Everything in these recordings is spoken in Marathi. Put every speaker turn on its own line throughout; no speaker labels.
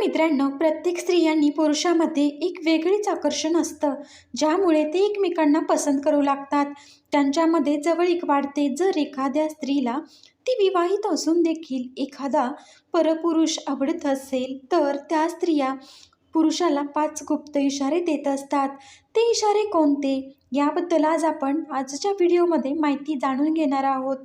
मित्रांनो प्रत्येक स्त्रियांनी पुरुषामध्ये एक वेगळीच आकर्षण असतं. ज्यामुळे ते एकमेकांना पसंत करू लागतात. त्यांच्यामध्ये जवळीक वाढते. जर एखाद्या स्त्रीला ती विवाहित असून देखील एखादा परपुरुष आवडत असेल तर त्या स्त्रिया पुरुषाला पाच गुप्त इशारे देत असतात. ते इशारे कोणते? याबद्दल आज आपण आजच्या व्हिडिओमध्ये माहिती जाणून घेणार आहोत.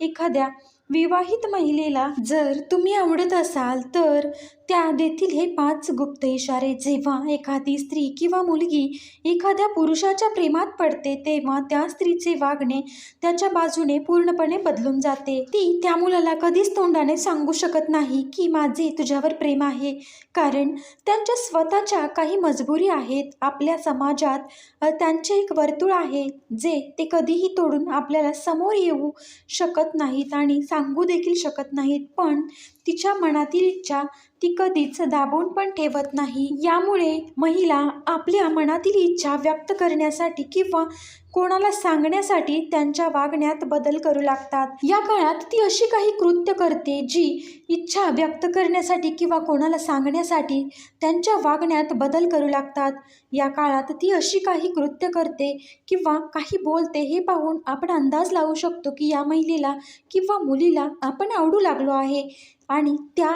एखाद्या विवाहित महिलेला जर तुम्ही आवडत असाल तर त्या देतील हे पाच गुप्त इशारे जेव्हा एखादी स्त्री किंवा मुलगी एखाद्या पुरुषाच्या प्रेमात पडते तेव्हा त्या स्त्रीचे वागणे त्याच्या बाजूने पूर्णपणे बदलून जाते. ती त्या मुलाला कधीच तोंडाने सांगू शकत नाही की माझे तुझ्यावर प्रेम आहे कारण त्यांच्या स्वतःच्या काही मजबुरी आहेत. आपल्या समाजात त्यांचे एक वर्तुळ आहे जे ते कधीही तोडून आपल्याला समोर येऊ शकत नाहीत आणि सांगू देखील शकत नाहीत पण तिच्या मनातील इच्छा ती कधीच दाबून पण ठेवत नाही. यामुळे महिला आपल्या मनातील इच्छा व्यक्त करण्यासाठी किंवा कोणाला सांगण्यासाठी त्यांच्या वागण्यात बदल करू लागतात. या काळात ती अशी काही कृत्य करते जी इच्छा व्यक्त करण्यासाठी किंवा कोणाला सांगण्यासाठी त्यांच्या वागण्यात बदल करू लागतात. या काळात ती अशी काही कृत्य करते किंवा काही बोलते हे पाहून आपण अंदाज लावू शकतो की या महिलेला किंवा मुलीला आपण आवडू लागलो आहे आणि त्या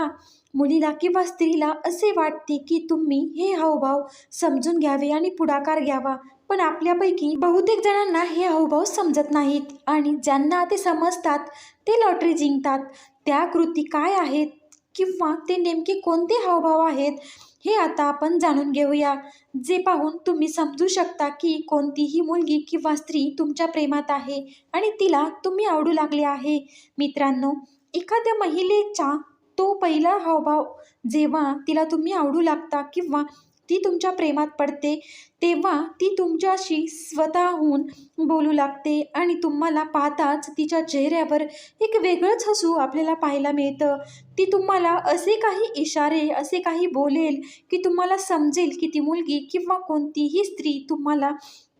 मुलीला किंवा स्त्रीला असे वाटते की तुम्ही हे हावभाव समजून घ्यावे आणि पुढाकार घ्यावा. पण आपल्यापैकी बहुतेक जणांना हे हावभाव समजत नाहीत आणि ज्यांना ते समजतात ते लॉटरी जिंकतात. त्या कृती काय आहेत किंवा ते नेमके कोणते हावभाव आहेत हे आता आपण जाणून घेऊया. जे पाहून तुम्ही समजू शकता की कोणतीही मुलगी किंवा स्त्री तुमच्या प्रेमात आहे आणि तिला तुम्ही आवडू लागले आहे. मित्रांनो एखाद्या महिलेच्या तो पहिला हावभाव जेव्हा तिला तुम्ही आवडू लागता किंवा ती तुमच्या प्रेमात पडते तेव्हा ती तुमच्याशी स्वतःहून बोलू लागते आणि तुम्हाला पाहताच तिच्या चेहऱ्यावर एक वेगळंच हसू आपल्याला पाहायला मिळतं. ती तुम्हाला असे काही इशारे असे काही बोलेल की तुम्हाला समजेल की ती मुलगी किंवा कोणतीही स्त्री तुम्हाला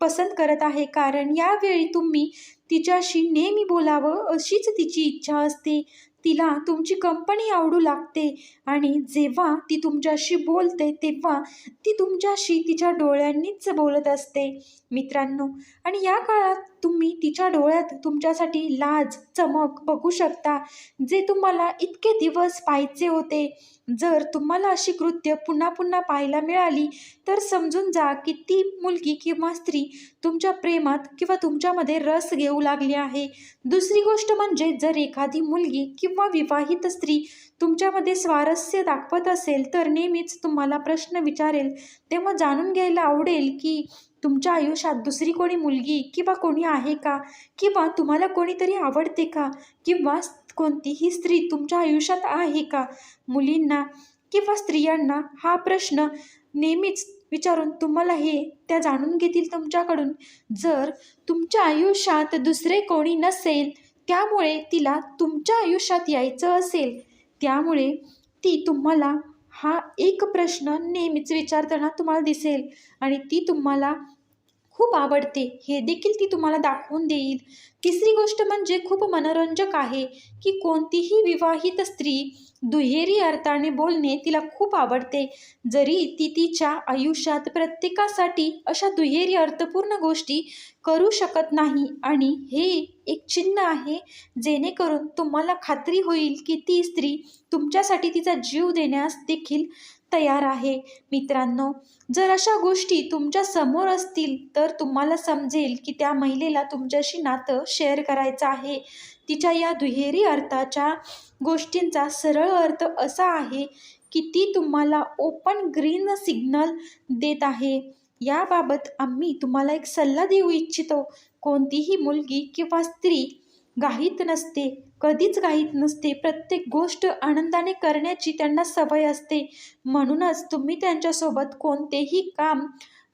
पसंत करत आहे. कारण यावेळी तुम्ही तिच्याशी नेहमी बोलावं अशीच तिची इच्छा असते. तिला तुमची कंपनी आवडू लागते आणि जेव्हा ती तुमच्याशी बोलते तेव्हा ती तुमच्याशी तिच्या डोळ्यांनीच बोलत असते. मित्रांनो आणि या काळात तुम्ही तिच्या डोळ्यात तुमच्यासाठी लाज चमक बघू शकता जे तुम्हाला इतके दिवस पाहायचे होते. जर तुम्हाला अशी कृत्य पुन्हा पुन्हा पाहायला मिळाली तर समजून जा की ती मुलगी किंवा स्त्री तुमच्या प्रेमात किंवा तुमच्यामध्ये रस घेऊ लागली आहे. दुसरी गोष्ट म्हणजे जर एखादी मुलगी किंवा विवाहित स्त्री तुमच्यामध्ये स्वारस्य दाखवत असेल तर नेहमीच तुम्हाला प्रश्न विचारेल. तेव्हा जाणून घ्यायला आवडेल की तुमच्या आयुष्यात दुसरी कोणी मुलगी किंवा कोणी आहे का? किंवा तुम्हाला कोणीतरी आवडते का? किंवा कोणतीही स्त्री तुमच्या आयुष्यात आहे का? मुलींना किंवा स्त्रियांना हा प्रश्न नेहमीच विचारून तुम्हाला हे त्या जाणून घेतील तुमच्याकडून. जर तुमच्या आयुष्यात दुसरे कोणी नसेल त्यामुळे तिला तुमच्या आयुष्यात यायचं असेल. त्यामुळे ती तुम्हाला हा एक प्रश्न नेहमीच विचारताना तुम्हाला दिसेल आणि ती तुम्हाला खूप आवडते. हे देखील ती तुम्हाला दाखवून देईल. तिसरी गोष्ट म्हणजे खूप मनोरंजक आहे की कोणतीही विवाहित स्त्री दुहेरी अर्थाने बोलणे तिला खूप आवडते. जरी ती तिच्या आयुष्यात प्रत्येकासाठी अशा दुहेरी अर्थपूर्ण गोष्टी करू शकत नाही आणि हे एक चिन्ह आहे जेणेकरून तुम्हाला खात्री होईल की ती स्त्री तुमच्यासाठी तिचा जीव देण्यास देखील तयार आहे. मित्रांनो जर अशा गोष्टी तुमच्यासमोर असतील तर तुम्हाला समजेल की त्या महिलेला तुमच्याशी नातं शेअर करायचं आहे. तिच्या या दुहेरी अर्थाच्या गोष्टींचा सरळ अर्थ असा आहे की ती तुम्हाला ओपन ग्रीन सिग्नल देत आहे. याबाबत आम्ही तुम्हाला एक सल्ला देऊ इच्छितो. कोणतीही मुलगी किंवा स्त्री घाईत नसते. कधीच घाईत नसते. प्रत्येक गोष्ट आनंदाने करण्याची त्यांना सवय असते. म्हणूनच तुम्ही त्यांच्यासोबत कोणतेही काम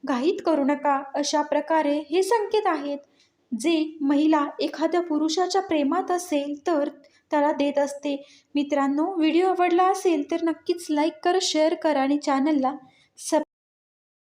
घाईत करू नका. अशा प्रकारे हे संकेत आहेत. जे महिला एखाद्या पुरुषाच्या प्रेमात असेल तर त्याला देत असते. मित्रांनो व्हिडिओ आवडला असेल तर नक्कीच लाईक करा शेअर करा आणि चॅनलला सब